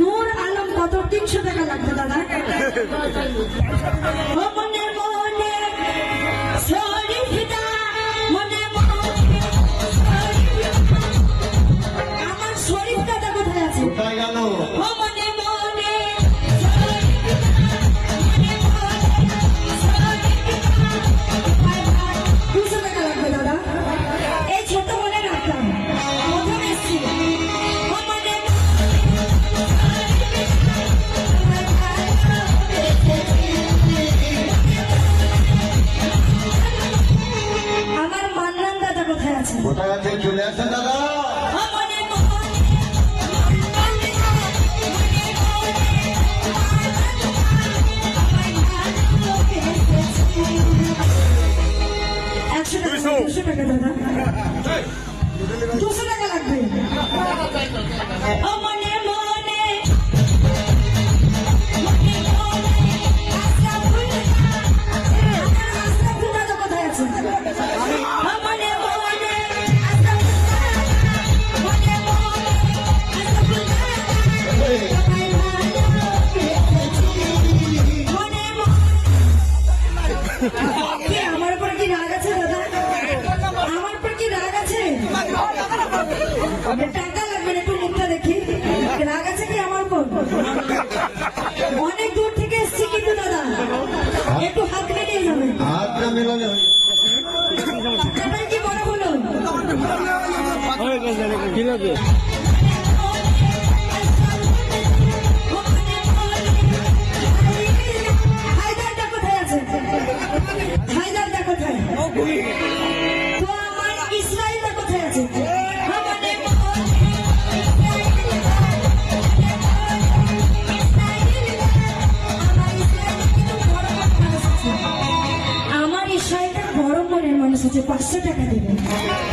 নূর আলম কত? তিনশো টাকা লাগবে দাদা। চলে আসেন দাদা। দুশো টাকা লাগবে। হ্যাঁ, হ্যাঁ, হ্যাঁ, টাকা লাগবে একটু মুখটা দেখি। রাগ আছে কি আমার উপর অনেক দূর থেকে এসছি কিন্তু দাদা। একটু হাত মেলিয়ে যাবে। কি বড় হলো? কি লাগে bastante academia.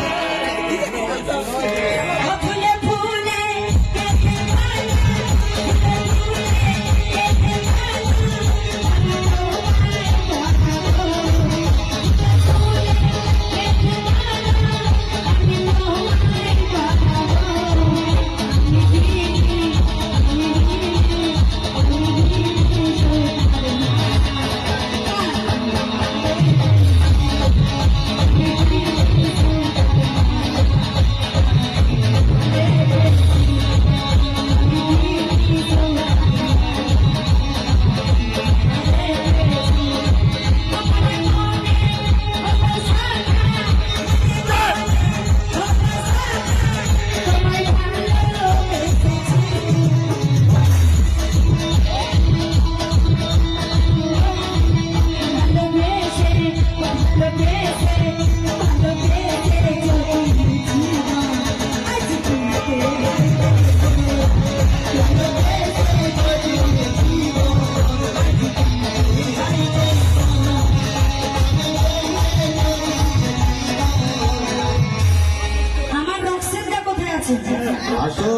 আসো।